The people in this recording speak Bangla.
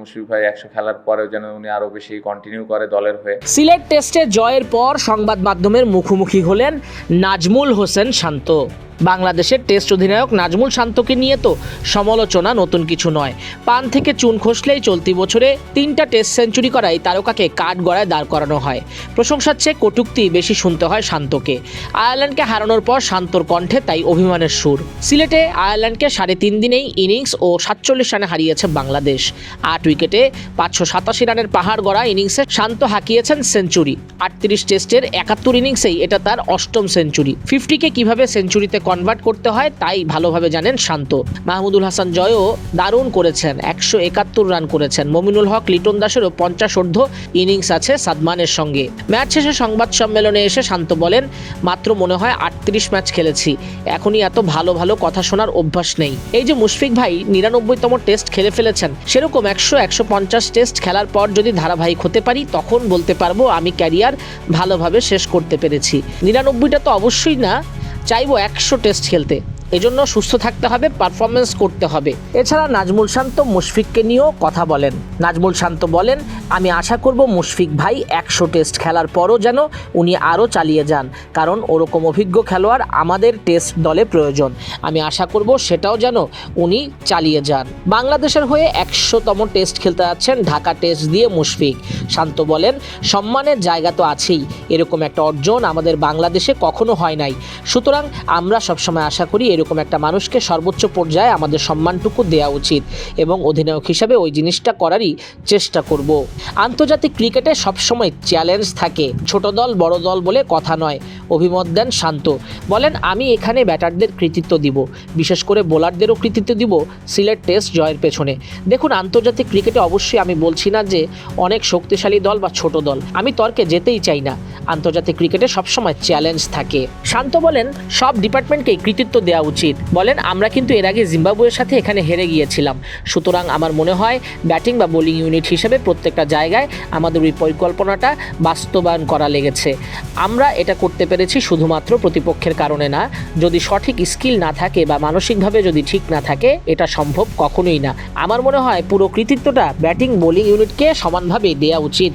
মুশফিক ভাই একশো খেলার পরেও যেন উনি আরও বেশি কন্টিনিউ করে দলের হয়ে। সিলেট টেস্টে জয়ের পর সংবাদ মাধ্যমের মুখোমুখি হলেন নাজমুল হোসেন শান্ত। বাংলাদেশের টেস্ট অধিনায়ক নাজমুল শান্তকে নিয়ে তো সমালোচনা, নতুন কিছু নয়। পান থেকে চুন খসলেই চলতি বছরে তিনটা টেস্ট সেঞ্চুরি করাই তারকাকে কাঠ গড়ায় দাঁড় করানো হয়। প্রশংসার চেয়ে কটুক্তি বেশি শুনতে হয় শান্তকে। আয়ারল্যান্ডকে হারানোর পর শান্তর কণ্ঠে তাই অভিমানের সুর। সিলেটে আয়ারল্যান্ডকে সাড়ে তিন দিনেই ইনিংস ও সাতচল্লিশ রানে হারিয়েছে বাংলাদেশ। আট উইকেটে পাঁচশো সাতাশি রানের পাহাড় গড়া ইনিংসে শান্ত হাঁকিয়েছেন সেঞ্চুরি। আটত্রিশ টেস্টের একাত্তর ইনিংসেই এটা তার অষ্টম সেঞ্চুরি। ফিফটিকে কীভাবে সেঞ্চুরিতে কনভার্ট করতে হয়, তাই ভালোভাবে জানেন শান্ত। মাহমুদুল হাসান জয়ও দারুণ করেছেন, একশো একাত্তর রান করেছেন। মমিনুল হক, লিটন দাসেরও পঞ্চাশ অর্ধ ইনিংস আছে সাদমানের সঙ্গে। ম্যাচ শেষে সংবাদ সম্মেলনে এসে শান্ত বলেন, মাত্র মনে হয় আটত্রিশ ম্যাচ খেলেছি। এখনই এত ভালো ভালো কথা শোনার অভ্যাস নেই। এই যে মুশফিক ভাই নিরানব্বইতম টেস্ট খেলে ফেলেছেন, সেরকম একশো একশো পঞ্চাশ টেস্ট খেলার পর যদি ধারাবাহিক হতে পারি, তখন বলতে পারব, আমি ক্যারিয়ার ভালোভাবে শেষ করতে পেরেছি। নিরানব্বইটা তো অবশ্যই না চাইব একশো টেস্ট খেলতে। এজন্য সুস্থ থাকতে হবে পারফরমেন্স করতে হবে। এছাড়া নাজমুল শান্ত মুশফিককে নিয়েও কথা বলেন। নাজমুল শান্ত বলেন, আমি আশা করব মুশফিক ভাই একশো টেস্ট খেলার পরও যেন উনি আরও চালিয়ে যান, কারণ ওরকম অভিজ্ঞ খেলোয়াড় আমাদের টেস্ট দলে প্রয়োজন। আমি আশা করব সেটাও যেন উনি চালিয়ে যান। বাংলাদেশের হয়ে একশোতম টেস্ট খেলতে যাচ্ছেন ঢাকা টেস্ট দিয়ে মুশফিক। শান্ত বলেন, সম্মানের জায়গা তো আছেই, এরকম একটা অর্জন আমাদের বাংলাদেশে কখনো হয় নাই। সুতরাং আমরা সবসময় আশা করি এরকম একটা মানুষকে সর্বোচ্চ পর্যায়ে আমাদের সম্মানটুকু দেওয়া উচিত এবং অধিনায়ক হিসাবে ওই জিনিসটা করারই চেষ্টা করব। আন্তর্জাতিক ক্রিকেটে সবসময় চ্যালেঞ্জ থাকে। ছোট দল, বড় দল বলে কথা নয়। অভিমত দেন শান্ত। বলেন, আমি এখানে ব্যাটারদের কৃতিত্ব দিব। বিশেষ করে বোলারদেরও কৃতিত্ব দিব সিলেট টেস্ট জয়ের পেছনে। দেখুন, আন্তর্জাতিক ক্রিকেটে অবশ্যই আমি বলছি না যে অনেক শক্তিশালী দল বা ছোট দল। আমি তর্কে যেতেই চাই না। আন্তর্জাতিক ক্রিকেটে সবসময় চ্যালেঞ্জ থাকে। শান্ত বলেন, সব ডিপার্টমেন্টকেই কৃতিত্ব দেওয়া উচিত। বলেন, আমরা কিন্তু এর আগে জিম্বাবুয়ের সাথে এখানে হেরে গিয়েছিলাম। সুতরাং আমার মনে হয় ব্যাটিং বা বোলিং ইউনিট হিসেবে প্রত্যেকটা জায়গায় আমাদের ওই পরিকল্পনাটা বাস্তবায়ন করা লেগেছে। আমরা এটা করতে পেরেছি শুধুমাত্র প্রতিপক্ষের কারণে না। যদি সঠিক স্কিল না থাকে বা মানসিকভাবে যদি ঠিক না থাকে, এটা সম্ভব কখনোই না। আমার মনে হয় পুরো কৃতিত্বটা ব্যাটিং, বোলিং ইউনিটকে সমানভাবে দেওয়া উচিত।